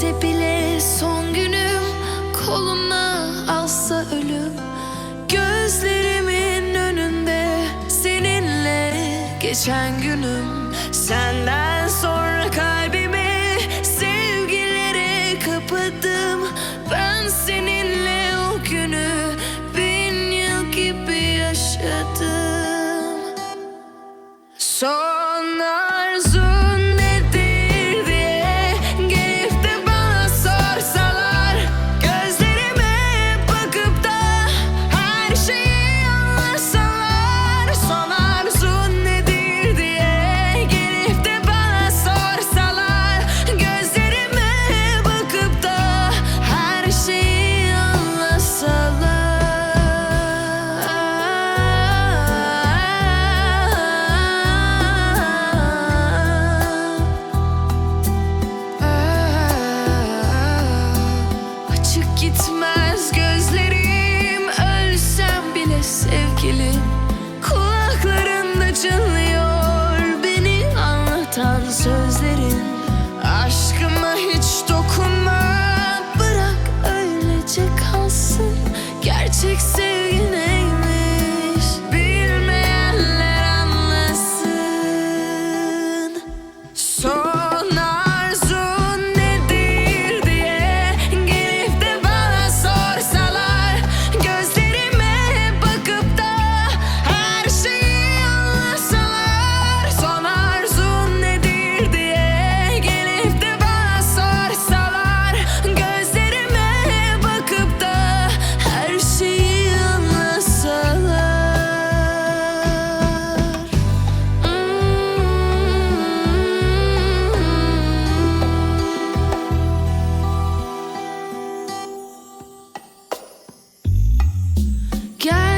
Bitse bile son günüm Kolumla alsa ölüm. Gözlerimin önünde Seninle geçen günüm. Senden sonra kalbimi Sevgilere kapadım. Ben seninle o günü Bin yıl gibi yaşadım. Son arzu Kulaklarında çınlıyor got